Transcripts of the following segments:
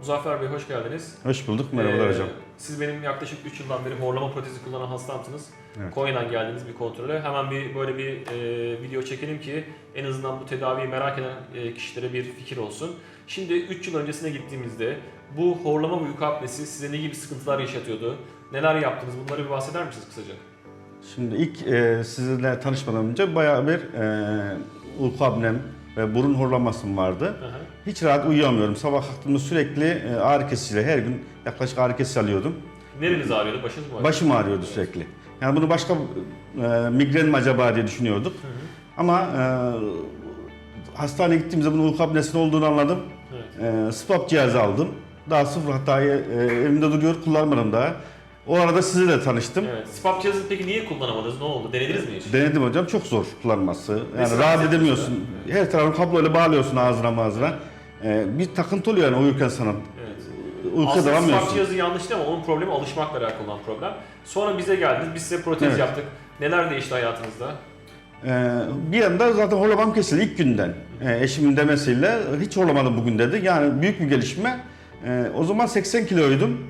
Muzaffer Bey hoş geldiniz. Hoş bulduk. Merhabalar Ee, hocam. Siz benim yaklaşık 3 yıldan beri horlama protezi kullanan hastamsınız. Evet. Konya'dan geldiniz bir kontrole. Hemen bir böyle bir e, video çekelim ki en azından bu tedaviyi merak eden e, kişilere bir fikir olsun. Şimdi 3 yıl öncesine gittiğimizde bu horlama uyku apnesi size ne gibi sıkıntılar yaşatıyordu? Neler yaptınız? Bunları bir bahseder misiniz kısaca? Şimdi ilk e, sizinle tanışmadan önce bayağı bir e, uyku apnem ve burun horlamasım vardı. Hı. Hiç rahat uyuyamıyorum. Sabah kalktığımda sürekli e, ağrı kesiciyle her gün yaklaşık ağrı kesici alıyordum. Nereniz ağrıyordu? Başınız mı ağrıyordu? Başım ağrıyordu sürekli. Yani bunu başka e, migren mi acaba diye düşünüyorduk. Hı hı. Ama e, hastaneye gittiğimizde bunun uyku apnesinin olduğunu anladım. Evet. E, SPAP cihazı aldım. Daha sıfır hatayı e, evimde duruyor, kullanmadım daha. O arada sizinle tanıştım. Evet. SPAP cihazını peki niye kullanamadınız? Ne oldu? Denediniz mi hiç? Denedim hocam çok zor kullanması. Yani Nasıl rahat edemiyorsun. Her tarafını kabloyla bağlıyorsun ağzına mağazına. Ee, bir takıntı oluyor yani uyurken sana. Evet. Uykuya Aslında dalamıyorsun. cihazı yanlış değil ama onun problemi alışmakla alakalı olan problem. Sonra bize geldiniz, biz size protez Evet. yaptık. Neler değişti hayatınızda? Ee, bir anda zaten horlamam kesildi ilk günden. Ee, eşimin demesiyle hiç horlamadım bugün dedi. Yani büyük bir gelişme. Ee, o zaman 80 kiloydum.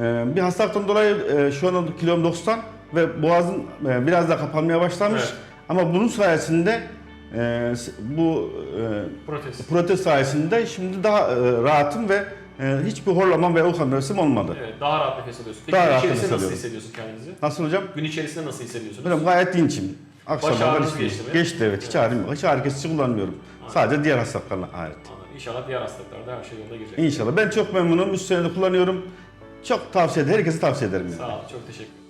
Ee, bir hastalıktan dolayı e, şu an kilom 90 ve boğazım e, biraz da kapanmaya başlamış. Evet. Ama bunun sayesinde e, bu e, Protez. protez sayesinde şimdi daha e, rahatım ve e, hiçbir horlamam ve apnesim olmadı. Evet, daha rahat nefes alıyorsun. Peki Daha gün rahat içerisinde nefes nasıl alıyorum. hissediyorsun kendinizi? Nasıl hocam? Gün içerisinde nasıl hissediyorsunuz? Hocam gayet dinçim. Akşam Baş kadar ağrınız geçti mi? Geçti evet. Hiç ağrım yok. Hiç ağrı kesici kullanmıyorum. Aynen. Sadece diğer hastalıklarına ait. Anladım. İnşallah diğer hastalıklarda her şey yoluna girecek. İnşallah. Ben çok memnunum. 3 senedir kullanıyorum. Çok tavsiye ederim. Herkese tavsiye ederim. Sağ ol, çok teşekkür ederim.